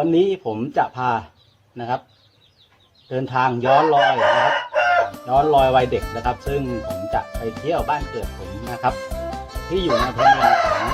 วันนี้ผมจะพานะครับ เดินทางย้อนรอยนะครับ ย้อนรอยวัยเด็กนะครับ ซึ่งผมจะไปเที่ยวบ้านเกิดผมนะครับ ที่อยู่ในอำเภอเมืองของ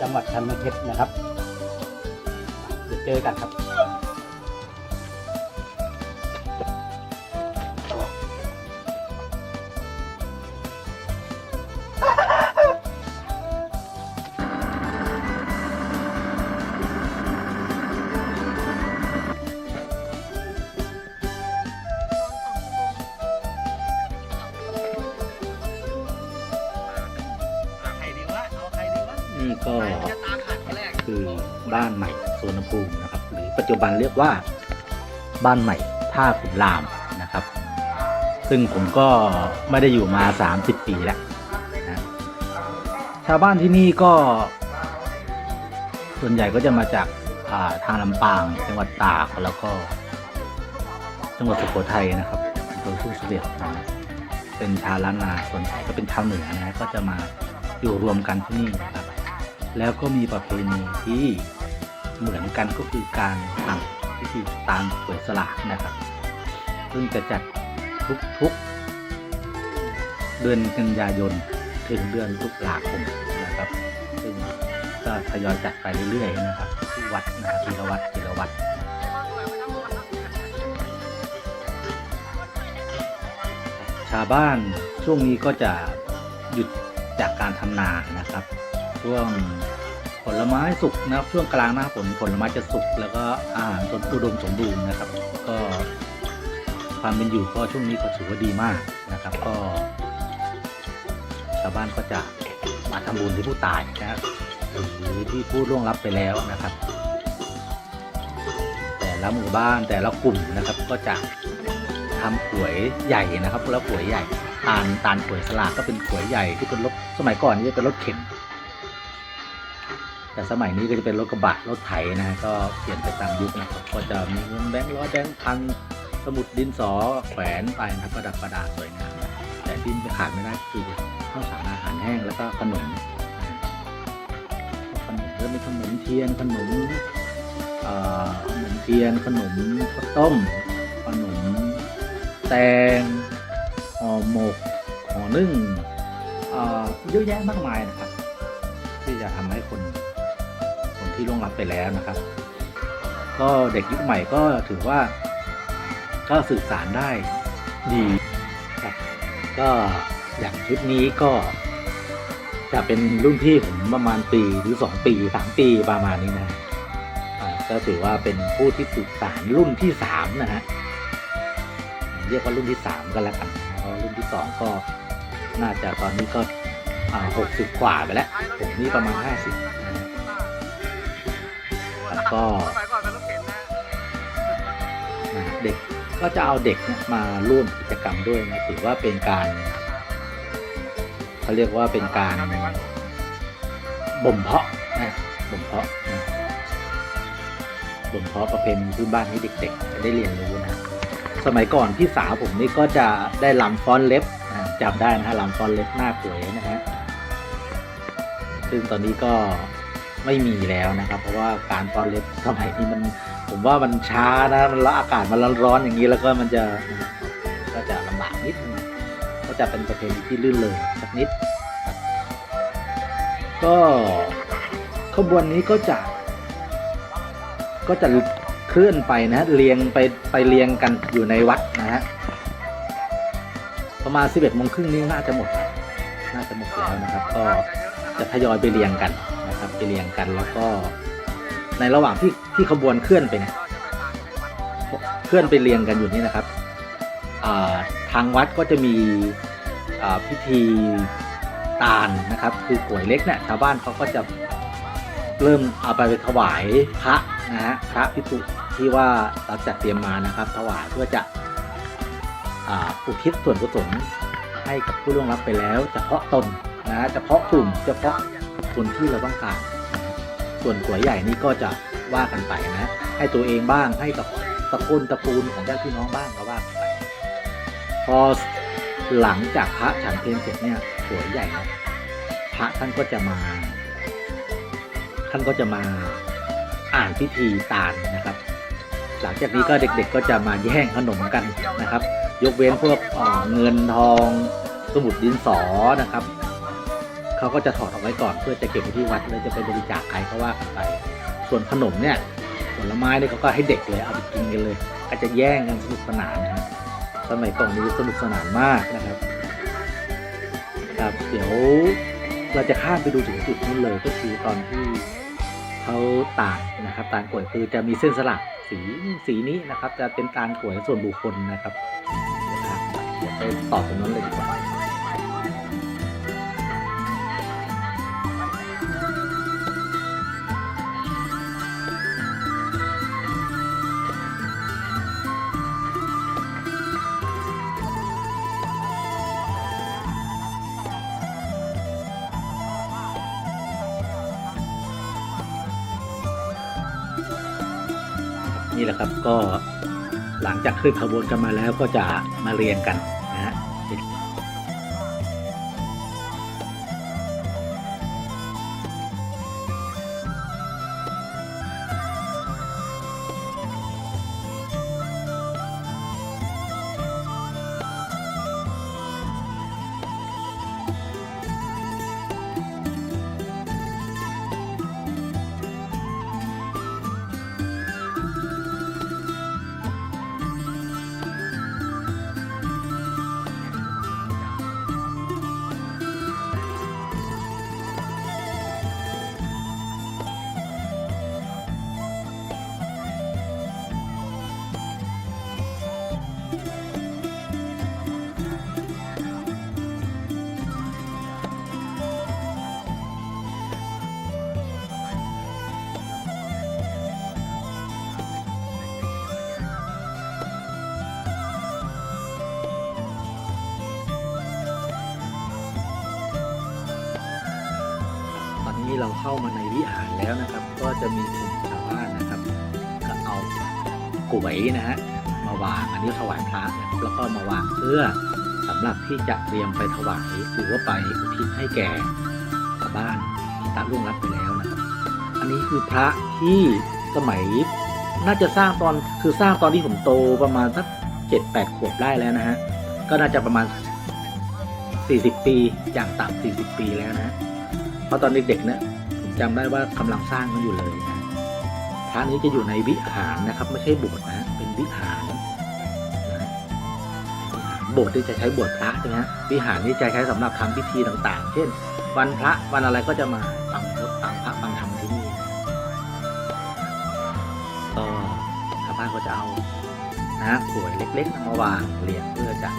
จังหวัดชันเพชรนะครับเดี๋ยวเจอกันครับ บ้านใหม่สวนภูมินะครับ หรือปัจจุบันเรียกว่าบ้านใหม่ท่าขุนรามนะครับ ซึ่งผมก็ไม่ได้อยู่มา 30 ปีแล้วนะชาวบ้านที่นี่ก็ ส่วนใหญ่ก็จะมาจากาทางลำปางจังหวัดตากแล้วก็ จังหวัดสุโขทัยนะครับอำเภอทุ่งเสลี่ยมนะเป็นชาวล้านนาส่วนใหญ่ก็เป็นชาวเหนือนะก็จะมาอยู่รวมกันที่นี่นะครับ แล้วก็มีประเพณีที่ เหมือนกันก็คือการทำพิธีตามสวยสลากนะครับ ซึ่งจะจัดทุกๆ เดือนกันยายนถึงเดือนตุลาคมนะครับ ซึ่งก็ทยอยจัดไปเรื่อยๆนะครับที่วัดนะครับทีละวัดทีละวัดชาวบ้านช่วงนี้ก็จะหยุดจากการทำนานะครับ ช่วง ผลไม้สุกนะครับช่วงกลางหน้าฝนผลไม้จะสุกแล้วก็อาหารจนอุดมสมบูรณ์นะครับ ก็ความเป็นอยู่ก็ช่วงนี้ก็ถือว่าดีมากนะครับ ก็ชาวบ้านก็จะมาทำบุญที่ผู้ตายนะครับหรือที่ผู้ล่วงลับไปแล้วนะครับ แต่ละหมู่บ้านแต่ละกลุ่มนะครับก็จะทำขวยใหญ่นะครับแล้วขวยใหญ่ตาลตาลขวยสลากก็เป็นขวยใหญ่ที่เป็นรถสมัยก่อนนี่จะเป็นรถเข็น แต่สมัยนี้ก็จะเป็นรถกระบะรถไถนะฮะก็เปลี่ยนไปตามยุคนะครับก็จะมีเงินแบงค์ร้อยแบงค์พันสมุดดินสอแขวนไปนะครับประดับประดาสวยงามแต่ที่ขาดไม่ได้คือข้าวสารอาหารแห้งแล้วก็ขนมขนมก็มีขนมเทียนขนมขนมเทียนขนมข้าวต้ม ขนมแตงห่อหมกห่อนึ่งเยอะแยะมากมายนะครับ ที่จะทำให้ ที่ล่วงลับไปแล้วนะครับ ก็เด็กยุคใหม่ก็ถือว่า ก็สื่อสารได้ดีก็อย่างชุดนี้ก็จะเป็นรุ่นพี่ผมประมาณปีหรือสองปีสามปีประมาณนี้นะก็ถือว่าเป็นผู้ที่สื่อสารรุ่นที่สามนะฮะเรียกว่ารุ่นที่สามก็แล้วกันเพราะรุ่นที่สองก็น่าจะตอนนี้ก็หกสิบกว่าไปแล้วผมนี่ประมาณห้าสิบนะ ก็สมัยก่อนเป็นรถเข็นนะนะเด็กก็จะเอาเด็กเนี่ยมาร่วมกิจกรรมด้วยนะถือว่าเป็นการเขาเรียกว่าเป็นการบ่มเพาะนะบ่มเพาะนะบ่มเพาะประเพณีพื้นบ้านให้เด็กๆได้เรียนรู้นะสมัยก่อนพี่สาวผมนี่ก็จะได้ลำฟ้อนเล็บนะจำได้นะฮะลำฟ้อนเล็บหน้าสวยนะฮะซึ่งตอนนี้ก็ ไม่มีแล้วนะครับ เพราะว่าการฟ้อนเล็บสมัยนี้มันผมว่ามันช้านะมันแล้วอากาศมันร้อนๆอย่างนี้แล้วก็มันจะก็จะลำบากนิดนึงก็จะเป็นประเพณีที่ลื่นเลยสักนิด ก็ขบวนนี้ก็จะ ก็จะเคลื่อนไปนะเรียงไปไปเรียงกันอยู่ในวัดนะฮะประมาณ 11โมงครึ่งนี้น่าจะหมด น่าจะหมดแล้วนะครับ ก็จะทยอยไปเรียงกัน เรียงกัน แล้วก็ในระหว่างที่ที่ขบวนเคลื่อนไปเนี่ยเคลื่อนไปเรียงกันอยู่นี่นะครับทางวัดก็จะมีพิธีตาลนะครับ คือกวยเล็กเนี่ยชาวบ้านเขาก็จะเริ่มเอาไปถวายพระนะฮะพระพิสุที่ว่าเราจัดเตรียมมานะครับ ถวายเพื่อจะอุทิศส่วนกุศลให้กับผู้ล่วงลับไปแล้ว เฉพาะตนนะฮะเฉพาะกลุ่มเฉพาะ คนที่เราต้องการ ส่วนหัวยใหญ่นี่ก็จะว่ากันไปนะ ให้ตัวเองบ้างให้กับตระกูลตระกูลของญาติพี่น้องบ้างก็ว่ากันไปพอหลังจากพระฉันเพลเสร็จเนี่ยหัวยใหญ่นี่ยพระท่านก็จะมา ท่านก็จะมาอ่านพิธีตาลนะครับ หลังจากนี้ก็เด็กๆก็จะมาแย่งขนมกันนะครับ ยกเว้นพวกเเงินทองสมุดดินสอนะครับ เขาก็จะถอดออกไว้ก่อนเพื่อจะเก็บไว้ที่วัดแล้วจะไปบริจาคใครก็ว่ากันไป ส่วนขนมเนี่ยผลไม้เนี่ยเขาก็ให้เด็กเลยเอาไปกินกันเลย ก็จะแย่งกันสนุกสนานนะฮะสมัยก่อนนี้สนุกสนานมากนะครับครับเดี๋ยวเราจะข้ามไปดูถึงจุดนู้เลยก็คือตอนที่เขาตากนะครับตาลกลวยคือจะมีเส้นสลักสีสีนี้นะครับ จะเป็นตาลกลวยส่วนบุคคลนะครับเดี๋ยวไปต่อตรงนั้นเลยดีกว่า นี่แหละครับก็หลังจากขึ้นขบวนกันมาแล้วก็จะมาเรียงกัน เราเข้ามาในวิหารแล้วนะครับ ก็จะมีกลุ่มชาวบ้านนะครับ ก็เอากล้วยนะฮะมาวางอันนี้ถวายพระนะครับแล้วก็มาวางเพื่อสำหรับที่จะเตรียมไปถวายหรือว่าไปอุทิศให้แก่ชาวบ้านที่ตาล่วงรับไปแล้วนะครับ อันนี้คือพระที่สมัยน่าจะสร้างตอนคือสร้างตอนที่ผมโตประมาณสักเจ็ดแปดขวบได้แล้วนะฮะก็น่าจะประมาณ 40 ปีอย่างต่ำ40 ปีแล้วนะ ราะตอนเด็กๆเนี่ยผมจำได้ว่ากำลังสร้างมันอยู่เลยนะพระนี้จะอยู่ในวิหารนะครับ ไม่ใช่โบสถ์นะ เป็นวิหารนะโบสถ์ที่จะใช้บวชพระใช่ไหมฮะวิหารนี่จะใช้สำหรับทำพิธีต่าง ๆ เช่น วันพระวันอะไรก็จะมาฟังฟังพระฟังธรรมที่นี่ก็ชาวบ้านก็จะเอานะกล้วยเล็กๆมาวางเรียงเพื่อจะ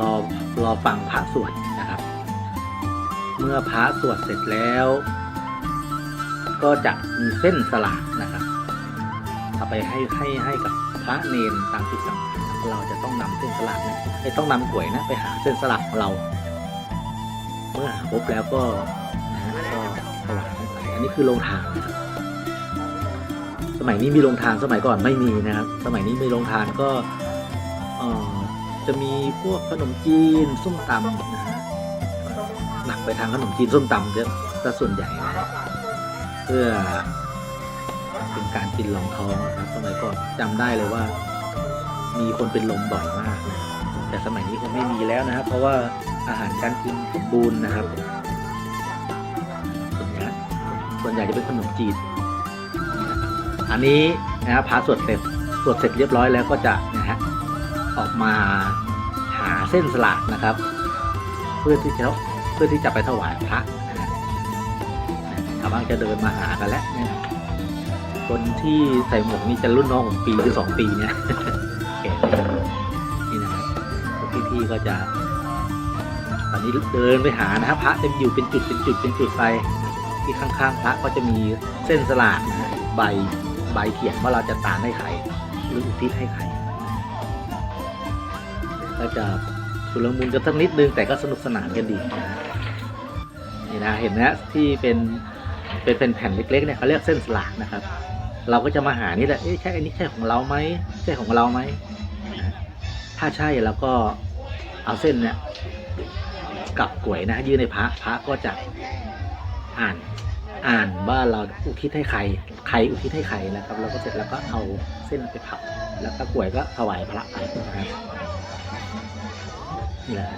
รอรอฟังพระสวด เมื่อพระสวดเสร็จแล้ว ก็จะมีเส้นสลากนะครับเอาไปให้ให้ให้กับพระเนนตามจุดต่างๆเราจะต้องนำเส้นสลากนะไม่ต้องนำกล้วยนะไปหาเส้นสลากของเรา เมื่อหาพบแล้วก็นะฮะก็ถวายไปอันนี้คือโรงทานนะครับสมัยนี้มีโรงทานสมัยก่อนไม่มีนะครับ สมัยนี้มีโรงทานก็จะมีพวกขนมจีนส้มตำนะ หนักไปทางขนมจีนส้มตำเยอะซะส่วนใหญ่นะเพื่อเป็นการกินรองท้องนะครับสมัยก่อนจำได้เลยว่า มีคนเป็นลมบ่อยมากนะแต่สมัยนี้คงไม่มีแล้วนะครับ เพราะว่าอาหารการกินสมบูรณ์นะครับส่วนใหญ่ส่วนใหญ่จะเป็นขนมจีนอันนี้นะครับพาสวดเสร็จสวดเสร็จเรียบร้อยแล้วก็จะนะฮะออกมาหาเส้นสลากนะครับ เพื่อที่จะ เพื่อที่จะไปถวายพระนะฮะชาวบ้านจะเดินมาหากันแล้วเนี่ยคนที่ใส่หมวกนี่จะรุ่นน้องผมปีหรือสองปีเนี่ยแก่นี่นะฮะพวกพี่ๆก็จะ ตอนนี้เดินไปหานะฮะพระจะอยู่เป็นจุดเป็นจุดเป็นจุดไปที่ข้างๆพระก็จะมีเส้นสลากนะฮะใบใบเขียนว่าเราจะตานให้ใครหรืออุทิศให้ใครก็จะชุลมุนกันสักนิดนึงแต่ก็สนุกสนานกันดีนะฮะ นี่นะเห็นนะที่เป็นเป็นแผ่นเล็กๆเนี่ยเขาเรียกเส้นสลากนะครับ เราก็จะมาหานี่แหละเอ๊ะใช่อันนี้ใช่ของเราไหมใช่ของเราไหมถ้าใช่เราก็เอาเส้นเนี่ยกับกลวยนะยื่นในพระพระก็จะอ่านอ่านว่าเราอุทิศให้ใคร ใครอุทิศให้ใครนะครับ แล้วก็เสร็จแล้วก็เอาเส้นไปผัาแล้วก็กลวยก็ถวายพระไปนะครับนี่แหละ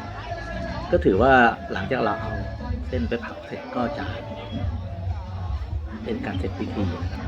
ก็ถือว่าหลังจากเราเอา เส้นไปผักเสร็จก็จะเป็นการเสร็จพิธีนะครับ